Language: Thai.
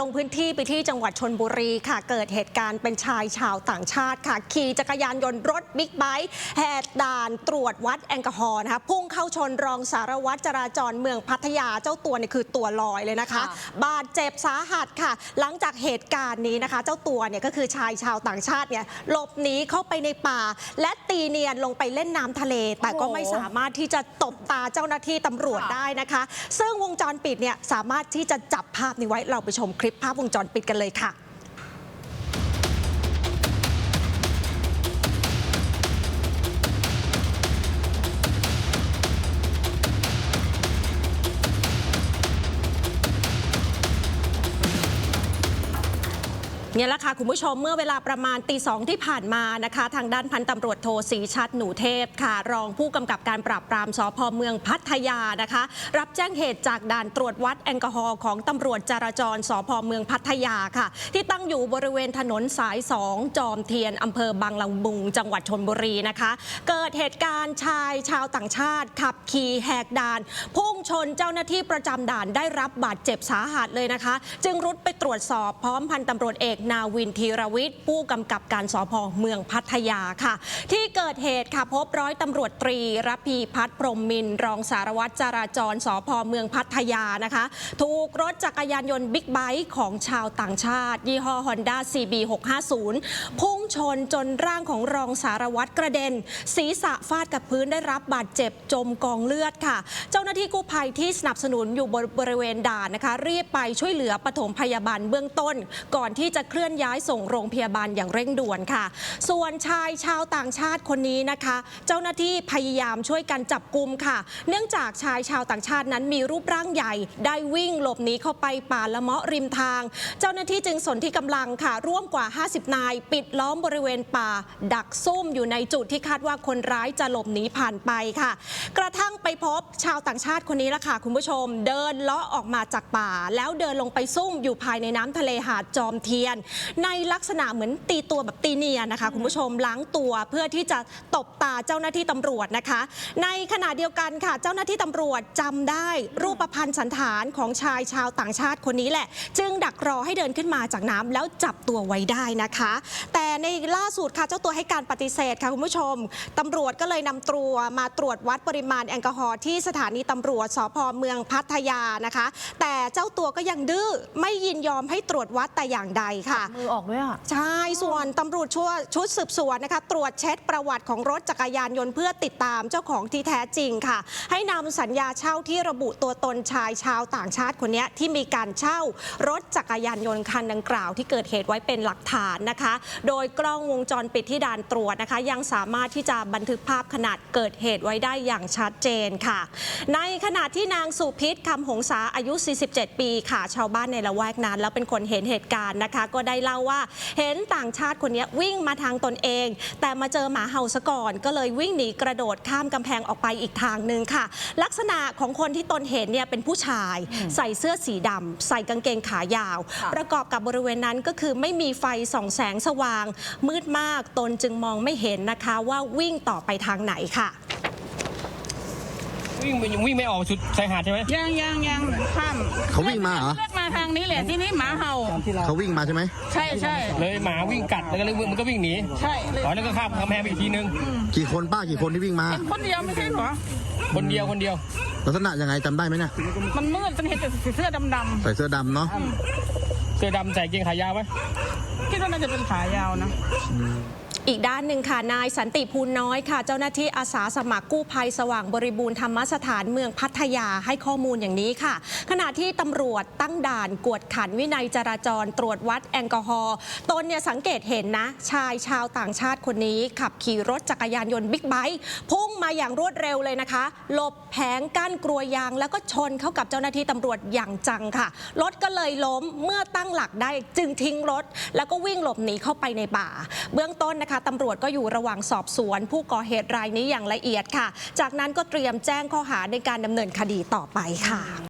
ลงพื้นที่ไปที่จังหวัดชนบุรีค่ะ เกิดเหตุการณ์เป็นชายชาวต่างชาติค่ะ ขี่จักรยานยนต์รถบิ๊กไบค์แหกด่านตรวจวัดแอลกอฮอล์นะคะพุ่งเข้าชนรองสารวัตรจราจรเมืองพัทยาเจ้าตัวเนี่ยคือตัวลอยเลยนะคะะบาดเจ็บสาหัสค่ะ หลังจากเหตุการณ์นี้นะคะ เจ้าตัวเนี่ยก็คือชายชาวต่างชาติเนี่ยหลบหนีเข้าไปในป่า และตีเนียนลงไปเล่นน้ำทะเล แต่ก็ไม่สามารถที่จะตบตาเจ้าหน้าที่ตำรวจได้นะคะ ซึ่งวงจรปิดเนี่ยสามารถที่จะจับภาพนี้ไว้เราไปชมคลิปภาพวงจรปิดกันเลยค่ะ เนี่ยแหละค่ะคุณผู้ชมเมื่อเวลาประมาณตีสองที่ผ่านมานะคะ ทางด้านพันตำรวจโทศรีชัดหนูเทพค่ะ รองผู้กำกับการปราบปรามสพเมืองพัทยานะคะ รับแจ้งเหตุจากด่านตรวจวัดแอลกอฮอล์ของตำรวจจราจรสพเมืองพัทยาค่ะ ที่ตั้งอยู่บริเวณถนนสาย2จอมเทียนอำเภอบางละมุง จังหวัดชนบุรีนะคะ เกิดเหตุการณ์ชายชาวต่างชาติขับขี่แหกด่านพุ่งชนเจ้าหน้าที่ประจำด่านได้รับบาดเจ็บสาหัสเลยนะคะ จึงรุดไปตรวจสอบพร้อมพันตำรวจเอกนาวินธีรวิทย์ผู้กำกับการสพเมืองพัทยาค่ะ ที่เกิดเหตุค่ะพบร้อยตำรวจตรีรพีพัฒน์พรมมินทร์รองสารวัตรจราจรสพเมืองพัทยานะคะ ถูกรถจักรยานยนต์บิ๊กไบค์ของชาวต่างชาติ ยี่ห้อ Honda CB 650พุ่งชนจนร่างของรองสารวัตรกระเด็น ศีรษะฟาดกับพื้นได้รับบาดเจ็บจมกองเลือดค่ะ เจ้าหน้าที่กู้ภัยที่สนับสนุนอยู่บริเวณด่านนะคะรีบไปช่วยเหลือปฐมพยาบาลเบื้องต้น ก่อนที่จะเคลื่อนย้ายส่งโรงพยาบาลอย่างเร่งด่วนค่ะ ส่วนชายชาวต่างชาติคนนี้นะคะ เจ้าหน้าที่พยายามช่วยกันจับกลุ่มค่ะ เนื่องจากชายชาวต่างชาตินั้นมีรูปร่างใหญ่ ได้วิ่งหลบหนีเข้าไปป่าละเมาะริมทาง เจ้าหน้าที่จึงสนที่กำลังค่ะ ร่วมกว่า 50 นาย ปิดล้อมบริเวณป่า ดักซุ่มอยู่ในจุดที่คาดว่าคนร้ายจะหลบหนีผ่านไปค่ะ กระทั่งไปพบชาวต่างชาติคนนี้ละค่ะคุณผู้ชม เดินเลาะออกมาจากป่า แล้วเดินลงไปซุ่มอยู่ภายในน้ำทะเลหาดจอมเทียน ในลักษณะเหมือนตีตัวแบบตีเนียนนะคะ คุณผู้ชมล้างตัวเพื่อที่จะตบตาเจ้าหน้าที่ตำรวจนะคะ ในขณะเดียวกันค่ะ เจ้าหน้าที่ตำรวจจำได้รูปพันธ์สันฐานของชายชาวต่างชาติคนนี้แหละ จึงดักรอให้เดินขึ้นมาจากน้ำแล้วจับตัวไว้ได้นะคะ แต่ในล่าสุดค่ะเจ้าตัวให้การปฏิเสธค่ะคุณผู้ชมตำรวจก็เลยนำตัวมาตรวจวัดปริมาณแอลกอฮอล์ที่สถานีตำรวจสพเมืองพัทยานะคะ แต่เจ้าตัวก็ยังดื้อไม่ยินยอมให้ตรวจวัดแต่อย่างใดค่ะ มือออกด้วยอะ ใช่ ส่วนตำรวจชั่วชุดสืบสวนนะคะ ตรวจเช็คประวัติของรถจักรยานยนต์เพื่อติดตามเจ้าของที่แท้จริงค่ะ ให้นำสัญญาเช่าที่ระบุตัวตนชายชาวต่างชาติคนนี้ที่มีการเช่ารถจักรยานยนต์คันดังกล่าว ที่เกิดเหตุไว้เป็นหลักฐานนะคะ โดยกล้องวงจรปิดที่ด่านตรวจนะคะ ยังสามารถที่จะบันทึกภาพขนาดเกิดเหตุไว้ได้อย่างชัดเจนค่ะ ในขณะที่นางสุพิษคำหงษาอายุ 47 ปีค่ะ ชาวบ้านในละแวกนั้น แล้วเป็นคนเห็นเหตุการณ์นะคะ ก็ได้เล่าว่าเห็นต่างชาติคนนี้วิ่งมาทางตนเอง แต่มาเจอหมาเห่าซะก่อน ก็เลยวิ่งหนีกระโดดข้ามกำแพงออกไปอีกทางหนึ่งค่ะ ลักษณะของคนที่ตนเห็นเนี่ยเป็นผู้ชาย ใส่เสื้อสีดำใส่กางเกงขายาวค่ะประกอบกับบริเวณนั้นก็คือไม่มีไฟส่องแสงสว่าง มืดมากตนจึงมองไม่เห็นนะคะว่าวิ่งต่อไปทางไหนค่ะ วิ่งไปยังวิ่งไม่ออกสุดชายหาดใช่ไหมยังยังยังข้ามเขาวิ่งมาเหรอ เลือกมาทางนี้แหละที่นี่หมาเห่า เขาวิ่งมาใช่ไหม ใช่ใช่เลยหมาวิ่งกัดแล้วก็เลยมันก็วิ่งหนีใช่เลยอ๋อแล้วก็ข้ามกำแพงไปอีกทีนึงกี่คนป้ากี่คนที่วิ่งมา เป็นคนเดียวไม่ใช่เหรอคนเดียวคนเดียว ลักษณะยังไงจำได้ไหมเนี่ย มันมืดมันเห็นแต่เสื้อดำใส่เสื้อดำเนาะเสื้อดำใส่เกงขายาวไหม ๆคิดว่าน่าจะเป็นขายาวนะ อีกด้านหนึ่งค่ะ นายสันติภูลน้อยค่ะ เจ้าหน้าที่อาสาสมัครกู้ภัยสว่างบริบูรณ์ธรรมสถานเมืองพัทยาให้ข้อมูลอย่างนี้ค่ะ ขณะที่ตำรวจตั้งด่านกวดขันวินัยจราจรตรวจวัดแอลกอฮอล์ตนเนี่ยสังเกตเห็นนะ ชายชาวต่างชาติคนนี้ ขับขี่รถจักรยานยนต์บิ๊กไบค์พุ่งมาอย่างรวดเร็วเลยนะคะหลบแผงกั้นกลัวยาง แล้วก็ชนเข้ากับเจ้าหน้าที่ตำรวจอย่างจังค่ะรถก็เลยล้มเมื่อตั้งหลักได้จึงทิ้งรถ แล้วก็วิ่งหลบหนีเข้าไปในป่า เบื้องต้นนะนะคะตำรวจก็อยู่ระหว่างสอบสวน ผู้ก่อเหตุรายนี้อย่างละเอียดค่ะ จากนั้นก็เตรียมแจ้งข้อหาในการดำเนินคดีต่อไปค่ะ